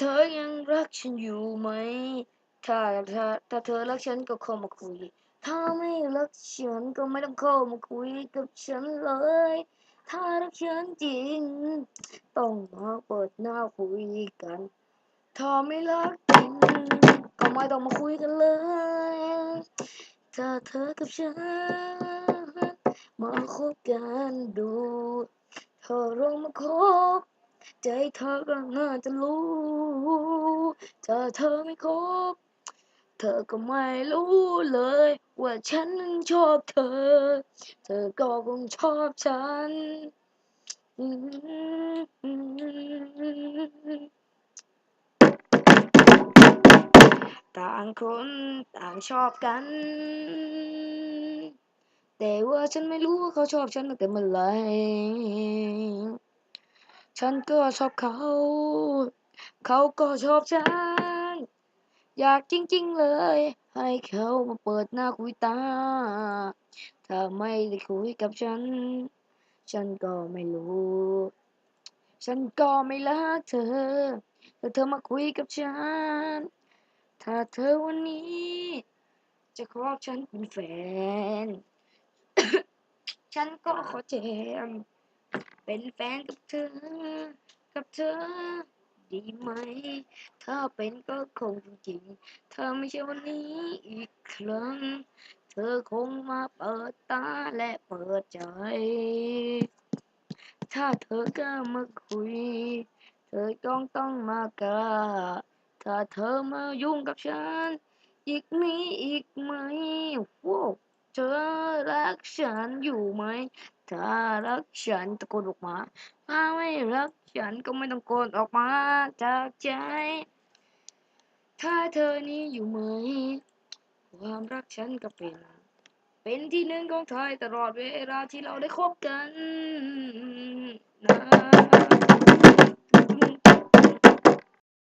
เธอยังรักฉันอยู่ไหม ถ้าถ้าถ้าเธอรักฉันก็เข้ามาคุย ถ้าไม่รักฉันก็ไม่ต้องเข้ามาคุยกับฉันเลย ถ้ารักฉันจริง ต้องมาเปิดหน้าคุยกัน ถ้าไม่รักจริงก็ไม่ต้องมาคุยกันเลย ถ้าเธอกับฉันมาคบกันดู เธอลองมาคบ ใจเธอก็น่าจะรู้ถ้าเธอไม่คบ เธอก็ไม่รู้เลย ว่าฉันนั้นชอบเธอ เธอก็คงชอบฉันต่างคนต่างชอบกัน แต่ว่าฉันไม่รู้ว่าเขาชอบฉันตั้งแต่เมื่อไหร่ ฉันก็ชอบเขา เขาก็ชอบฉัน อยากจริง ๆ เลย ให้เขามาเปิดหน้าคุยตา ถ้าไม่ได้คุยกับฉัน ฉันก็ไม่รู้ ฉันก็ไม่รักเธอแต่เธอมาคุยกับฉัน ถ้าเธอวันนี้ จะขอฉันเป็นแฟน ฉันก็ขอแจม เป็นแฟนกับเธอ กับเธอ ดีไหม ถ้าเป็นก็คงจริง ถ้าไม่ใช่วันนี้อีกครั้ง เธอคงมาเปิดตาและเปิดใจ ถ้าเธอกล้ามาคุย เธอต้องต้องมากล้าถ้าเธอมายุ่งกับฉัน อีกมีอีกไหมโว้เธอ รักฉันอยู่ไหม ถ้ารักฉันตะโกนออกมา ถ้าไม่รักฉันก็ไม่ต้องโกนออกมาจากใจ ถ้าเธอนี้อยู่ไหม ความรักฉันก็เป็น เป็นที่หนึ่งของเธอตลอดเวลาที่เราได้คบกันนะ